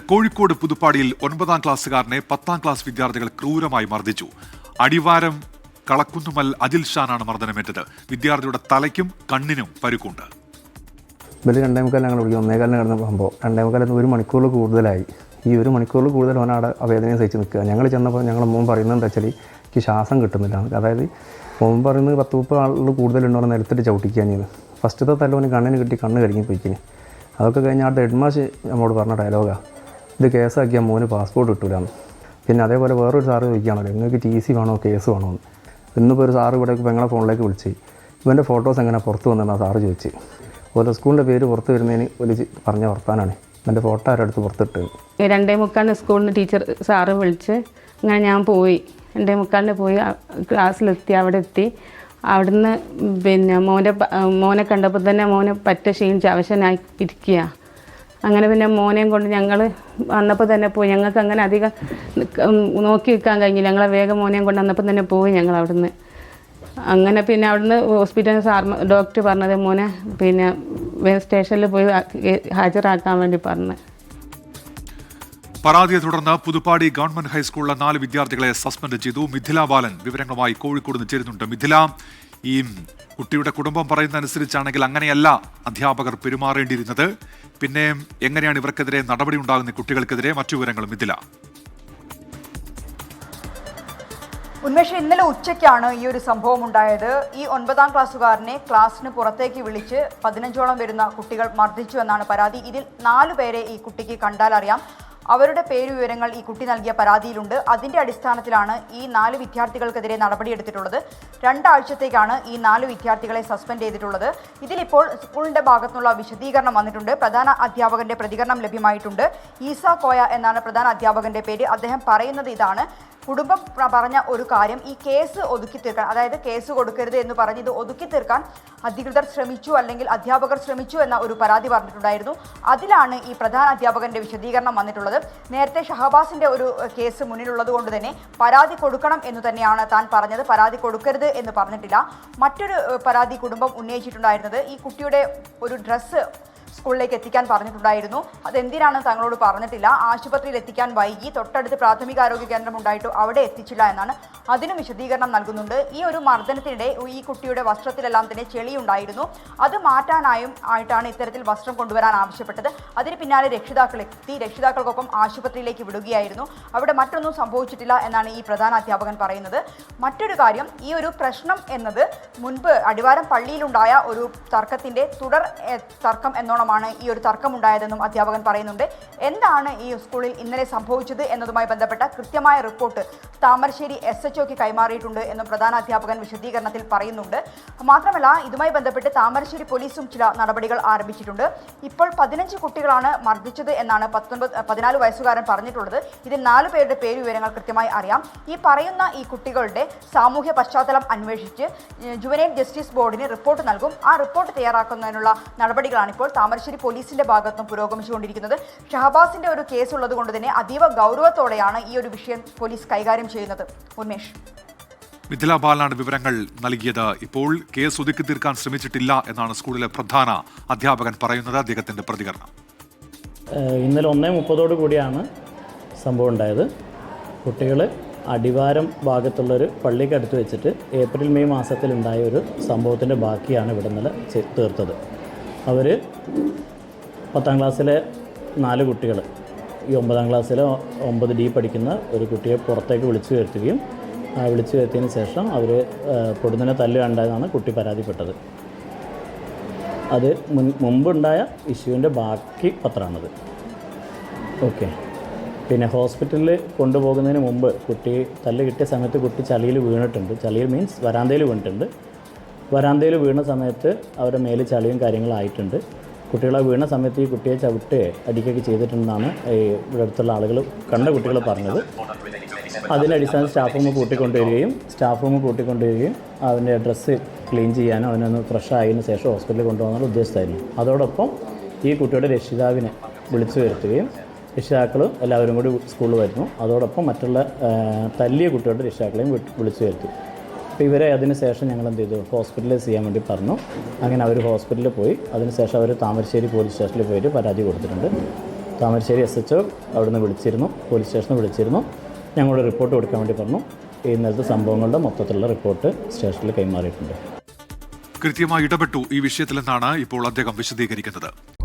കോഴിക്കോട് പുതുപ്പാടിയിൽ ഒൻപതാം ക്ലാസ്സുകാരനെ പത്താം ക്ലാസ് വിദ്യാർത്ഥികൾ ക്രൂരമായി മർദ്ദിച്ചു. അടിവാരം കളക്കുന്നുമൽ അദിൽ ഷാനാണ് മർദ്ദനമേറ്റത്. വിദ്യാർത്ഥിയുടെ തലയ്ക്കും കണ്ണിനും പരുക്കുണ്ട്. ഇവർ ഞങ്ങൾ വിളിക്കും ഒന്നേകാലിന് കിടന്ന സംഭവം. രണ്ടേ മുക്കാലിൽ ഒരു മണിക്കൂറിൽ കൂടുതലായി. ഈ ഒരു മണിക്കൂറിൽ കൂടുതൽ അവൻ അവിടെ ആ വേദനയും സഹിച്ച് നിൽക്കുക. ഞങ്ങൾ ചെന്നപ്പോൾ ഞങ്ങൾ മോൻ പറയുന്നത് എന്താ വെച്ചാൽ എനിക്ക് ശ്വാസം കിട്ടുന്നില്ല. അതായത് മോൻ പറയുന്നത് പത്ത് മുപ്പത് ആളുകൾ കൂടുതലുണ്ടോ എന്ന് നിലത്തിട്ട് ചവിട്ടിക്കാഞ്ഞത് ഫസ്റ്റത്തെ തല്ലോന് കണ്ണിന് കിട്ടി കണ്ണ് കരിങ്ങി പോയിക്കിന് അതൊക്കെ കഴിഞ്ഞ് ആ ഹെഡ്മാഷ് നമ്മോട് പറഞ്ഞ ഡയലോഗാണ് ഇത് കേസാക്കിയാൽ മോന് പാസ്പോർട്ട് കിട്ടൂലെന്ന്. പിന്നെ അതേപോലെ വേറൊരു സാറ് ചോദിക്കുകയാണല്ലോ നിങ്ങൾക്ക് ടി സി വേണോ കേസ് വേണോ? എന്ന്. ഇന്നിപ്പോൾ ഒരു സാറ് ഇവിടെ പെങ്ങളെ ഫോണിലേക്ക് വിളിച്ച് ഇവന്റെ ഫോട്ടോസ് എങ്ങനെ പുറത്ത് വന്നതെന്നാണ് സാറ് ചോദിച്ച്. ഓരോ സ്കൂളിന്റെ പേര് പുറത്ത് വരുന്നതിന് ഒരു പറഞ്ഞ വർത്താനാണ്. എന്റെ ഫോട്ടോ ആരുടെ അടുത്ത് പുറത്തിട്ട്? രണ്ടേ മുക്കാലിന് സ്കൂളിൽ ടീച്ചർ സാറ് വിളിച്ച് അങ്ങനെ ഞാൻ പോയി. രണ്ടേ മുക്കാലിന് പോയി ക്ലാസ്സിലെത്തി അവിടെ എത്തി. അവിടുന്ന് പിന്നെ മോനെ മോനെ കണ്ടപ്പോൾ തന്നെ മോനെ പറ്റ ക്ഷീണിച്ച് അവശനായി ഇരിക്കുക അങ്ങനെ പിന്നെ മോനെയും കൊണ്ട് ഞങ്ങൾ വന്നപ്പോൾ തന്നെ പോയി. ഞങ്ങൾക്ക് അങ്ങനെ അധികം നോക്കി നിൽക്കാൻ കഴിഞ്ഞില്ല. ഞങ്ങളെ വേഗം മോനെയും കൊണ്ട് വന്നപ്പോൾ തന്നെ പോയി ഞങ്ങൾ അവിടുന്ന്. അങ്ങനെ പിന്നെ അവിടുന്ന് ഹോസ്പിറ്റലിൽ സാർ ഡോക്ടർ പറഞ്ഞത് മോനെ പിന്നെ സ്റ്റേഷനിൽ പോയി ഹാജരാക്കാൻ വേണ്ടി പറഞ്ഞു. പരാതിയെ തുടർന്ന് പുതുപ്പാടി ഗവൺമെന്റ് ഹൈസ്കൂളിലെ നാല് വിദ്യാർത്ഥികളെ സസ്പെൻഡ് ചെയ്തു. മിഥില ബാലൻ വിവരങ്ങളുമായി കോഴിക്കോട് നിന്ന് ചേരുന്നുണ്ട്. മിഥില ഈ കുട്ടിയുടെ കുടുംബം പറയുന്നതനുസരിച്ചാണെങ്കിൽ അങ്ങനെയല്ല അധ്യാപകർ പെരുമാറേണ്ടിയിരുന്നത്. പിന്നെ എങ്ങനെയാണ് ഇവർക്കെതിരെ നടപടി ഉണ്ടാകുന്ന കുട്ടികൾക്കെതിരെ മറ്റു വിവരങ്ങളും മിഥില ഉന്മേഷ് ഇന്നലെ ഉച്ചയ്ക്കാണ് ഈ ഒരു സംഭവം ഉണ്ടായത്. ഈ ഒൻപതാം ക്ലാസ്സുകാരനെ ക്ലാസ്സിന് പുറത്തേക്ക് വിളിച്ച് പതിനഞ്ചോളം വരുന്ന കുട്ടികൾ മർദ്ദിച്ചു എന്നാണ് പരാതി. ഇതിൽ നാലു പേരെ ഈ കുട്ടിക്ക് കണ്ടാൽ അറിയാം അവരുടെ പേര് വിവരങ്ങൾ ഈ കുട്ടി നൽകിയ പരാതിയിലുണ്ട്. അതിന്റെ അടിസ്ഥാനത്തിലാണ് ഈ നാല് വിദ്യാർത്ഥികൾക്കെതിരെ നടപടിയെടുത്തിട്ടുള്ളത്. രണ്ടാഴ്ചത്തേക്കാണ് ഈ നാല് വിദ്യാർത്ഥികളെ സസ്പെൻഡ് ചെയ്തിട്ടുള്ളത്. ഇതിലിപ്പോൾ സ്കൂളിന്റെ ഭാഗത്തുനിന്നുള്ള വിശദീകരണം വന്നിട്ടുണ്ട്. പ്രധാന അധ്യാപകന്റെ പ്രതികരണം ലഭ്യമായിട്ടുണ്ട്. ഈസ കോയ എന്നാണ് പ്രധാന അധ്യാപകന്റെ പേര്. അദ്ദേഹം പറയുന്നത് ഇതാണ്. കുടുംബം പറഞ്ഞ ഒരു കാര്യം ഈ കേസ് ഒതുക്കി തീർക്കാൻ അതായത് കേസ് കൊടുക്കരുത് എന്ന് പറഞ്ഞ് ഇത് ഒതുക്കി തീർക്കാൻ അധികൃതർ ശ്രമിച്ചു അല്ലെങ്കിൽ അധ്യാപകർ ശ്രമിച്ചു എന്ന ഒരു പരാതി പറഞ്ഞിട്ടുണ്ടായിരുന്നു. അതിലാണ് ഈ പ്രധാന അധ്യാപകന്റെ വിശദീകരണം വന്നിട്ടുള്ളത്. നേരത്തെ ഷഹബാസിന്റെ ഒരു കേസ് മുന്നിലുള്ളത് കൊണ്ട് തന്നെ പരാതി കൊടുക്കണം എന്ന് തന്നെയാണ് താൻ പറഞ്ഞത്. പരാതി കൊടുക്കരുത് എന്ന് പറഞ്ഞിട്ടില്ല. മറ്റൊരു പരാതി കുടുംബം ഉന്നയിച്ചിട്ടുണ്ടായിരുന്നത് ഈ കുട്ടിയുടെ ഒരു ഡ്രസ്സ് സ്കൂളിലേക്ക് എത്തിക്കാൻ പറഞ്ഞിട്ടുണ്ടായിരുന്നു. അതെന്തിനാണ് തങ്ങളോട് പറഞ്ഞിട്ടില്ല. ആശുപത്രിയിൽ എത്തിക്കാൻ വൈകി തൊട്ടടുത്ത് പ്രാഥമികാരോഗ്യ കേന്ദ്രം ഉണ്ടായിട്ടും അവിടെ എത്തിച്ചില്ല എന്നാണ് അതിനും വിശദീകരണം നൽകുന്നുണ്ട്. ഈ ഒരു മർദ്ദനത്തിനിടെ ഈ കുട്ടിയുടെ വസ്ത്രത്തിലെല്ലാം തന്നെ ചെളി ഉണ്ടായിരുന്നു അത് മാറ്റാനായും ആയിട്ടാണ് ഇത്തരത്തിൽ വസ്ത്രം കൊണ്ടുവരാൻ ആവശ്യപ്പെട്ടത്. അതിന് പിന്നാലെ രക്ഷിതാക്കൾ എത്തി. രക്ഷിതാക്കൾക്കൊപ്പം ആശുപത്രിയിലേക്ക് വിടുകയായിരുന്നു. അവിടെ മറ്റൊന്നും സംഭവിച്ചിട്ടില്ല എന്നാണ് ഈ പ്രധാന അധ്യാപകൻ പറയുന്നത്. മറ്റൊരു കാര്യം ഈ ഒരു പ്രശ്നം എന്നത് മുൻപ് അടിവാരം പള്ളിയിലുണ്ടായ ഒരു തർക്കത്തിന്റെ തുടർ തർക്കം തർക്കം എന്നോണമാണ് ഈ ഒരു തർക്കമുണ്ടായതെന്നും അധ്യാപകൻ പറയുന്നുണ്ട്. എന്താണ് ഈ സ്കൂളിൽ ഇന്നലെ സംഭവിച്ചത് എന്നതുമായി ബന്ധപ്പെട്ട കൃത്യമായ റിപ്പോർട്ട് താമരശ്ശേരി എസ് എച്ച് ഒക്ക് കൈമാറിയിട്ടുണ്ട് എന്നും പ്രധാന അധ്യാപകൻ വിശദീകരണത്തിൽ പറയുന്നുണ്ട്. മാത്രമല്ല ഇതുമായി ബന്ധപ്പെട്ട് താമരശ്ശേരി പോലീസും ചില നടപടികൾ ആരംഭിച്ചിട്ടുണ്ട്. ഇപ്പോൾ പതിനഞ്ച് കുട്ടികളാണ് മർദ്ദിച്ചത് എന്നാണ് പത്തൊൻപത് പതിനാല് വയസ്സുകാരൻ പറഞ്ഞിട്ടുള്ളത്. ഇതിൽ നാല് പേരുടെ പേര് വിവരങ്ങൾ കൃത്യമായി അറിയാം. ഈ പറയുന്ന ഈ കുട്ടികളുടെ സാമൂഹ്യ പശ്ചാത്തലം അന്വേഷിച്ച് ജുവനൈൽ ജസ്റ്റിസ് ബോർഡിന് റിപ്പോർട്ട് നൽകും. ആ റിപ്പോർട്ട് തയ്യാറാക്കുന്നതിനുള്ള നടപടികളാണ് ഇപ്പോൾ താമരശ്ശേരി പോലീസിന്റെ ഭാഗത്തും പുരോഗമിച്ചുകൊണ്ടിരിക്കുന്നത്. ഷഹബാസിന്റെ ഒരു കേസ് ഉള്ളതുകൊണ്ട് തന്നെ അതീവ ഗൗരവത്തോടെയാണ് ഈ ഒരു വിഷയം പോലീസ് കൈകാര്യം ചെയ്യുന്നത് ഉന്മേഷ്. മിഥില ബാലനാണ് വിവരങ്ങൾ നൽകിയത്. ഇപ്പോൾ കേസ് ഒതുക്കി തീർക്കാൻ ശ്രമിച്ചിട്ടില്ല എന്നാണ് സ്കൂളിലെ പ്രധാന അധ്യാപകൻ പറയുന്നത് അദ്ദേഹത്തിന്റെ പ്രതികരണം. ഇന്നലെ ഒന്നേ മുപ്പതോടു കൂടിയാണ് സംഭവം ഉണ്ടായത്. കുട്ടികൾ അടിവാരം ഭാഗത്തുള്ളൊരു പള്ളിക്കടുത്ത് വെച്ചിട്ട് ഏപ്രിൽ മെയ് മാസത്തിൽ മാസത്തിലുണ്ടായ ഒരു സംഭവത്തിന്റെ ബാക്കിയാണ് ഇവിടെ ഇന്നലെ തീർത്തത്. അവർ പത്താം ക്ലാസ്സിലെ നാല് കുട്ടികൾ ഈ ഒമ്പതാം ക്ലാസ്സിലെ ഒമ്പത് ഡി പഠിക്കുന്ന ഒരു കുട്ടിയെ പുറത്തേക്ക് വിളിച്ചു വരുത്തുകയും ആ വിളിച്ചു വരുത്തിയതിന് ശേഷം അവർ പൊടുന്നനെ തല്ല് കണ്ടതെന്നാണ് കുട്ടി പരാതിപ്പെട്ടത്. അത് മുൻ മുമ്പുണ്ടായ ഇഷ്യൂവിന്റെ ബാക്കി പത്രമാണത്. ഓക്കെ. പിന്നെ ഹോസ്പിറ്റലിൽ കൊണ്ടുപോകുന്നതിന് മുമ്പ് കുട്ടി തല്ല് കിട്ടിയ സമയത്ത് കുട്ടി ചളിയിൽ വീണിട്ടുണ്ട്. ചളിയിൽ മീൻസ് വരാന്തയിൽ വീണിട്ടുണ്ട്. വരാന്തയിൽ വീണ സമയത്ത് അവരുടെ മേൽ ചളിയും കാര്യങ്ങളായിട്ടുണ്ട് കുട്ടികളെ വീണ സമയത്ത് ഈ കുട്ടിയെ ചവിട്ട് അടിക്കുകയൊക്കെ ചെയ്തിട്ടുണ്ടെന്നാണ് ഈ ഇവിടെ അടുത്തുള്ള ആളുകൾ കണ്ട കുട്ടികൾ പറഞ്ഞത്. അതിന്റെ അടിസ്ഥാനത്തിൽ സ്റ്റാഫ് റൂം കൂട്ടിക്കൊണ്ടുവരികയും സ്റ്റാഫ് റൂം കൂട്ടിക്കൊണ്ടുവരികയും അതിന്റെ ഡ്രസ്സ് ക്ലീൻ ചെയ്യാനും അതിനൊന്ന് ഫ്രഷ് ആയതിനു ശേഷം ഹോസ്പിറ്റലിൽ കൊണ്ടുപോകാനുള്ള ഉദ്ദേശത്തായിരുന്നു. അതോടൊപ്പം ഈ കുട്ടിയുടെ രക്ഷിതാവിനെ വിളിച്ചു വരുത്തുകയും രക്ഷിതാക്കളും എല്ലാവരും കൂടി സ്കൂളിൽ വരുന്നു. അതോടൊപ്പം മറ്റുള്ള തല്ലിയ കുട്ടികളുടെ രക്ഷിതാക്കളെയും വിളിച്ചു വരുത്തി. അപ്പോൾ ഇവരെ അതിന് ശേഷം ഞങ്ങൾ എന്ത് ചെയ്തു? ഹോസ്പിറ്റലിൽ ചെയ്യാൻ വേണ്ടി പറഞ്ഞു. അങ്ങനെ അവർ ഹോസ്പിറ്റലിൽ പോയി. അതിനുശേഷം അവർ താമരശ്ശേരി പോലീസ് സ്റ്റേഷനിൽ പോയിട്ട് പരാതി കൊടുത്തിട്ടുണ്ട്. താമരശ്ശേരി എസ് എച്ച് ഒ അവിടുന്ന് വിളിച്ചിരുന്നു. പോലീസ് സ്റ്റേഷനിൽ വിളിച്ചിരുന്നു. ഞങ്ങളുടെ റിപ്പോർട്ട് കൊടുക്കാൻ വേണ്ടി പറഞ്ഞു. ഇന്നത്തെ സംഭവങ്ങളുടെ മൊത്തത്തിലുള്ള റിപ്പോർട്ട് സ്റ്റേഷനിൽ കൈമാറിയിട്ടുണ്ട്. കൃത്യമായി ഇടപെട്ടു ഈ വിഷയത്തിലെന്നാണ് ഇപ്പോൾ അദ്ദേഹം വിശദീകരിക്കുന്നത്.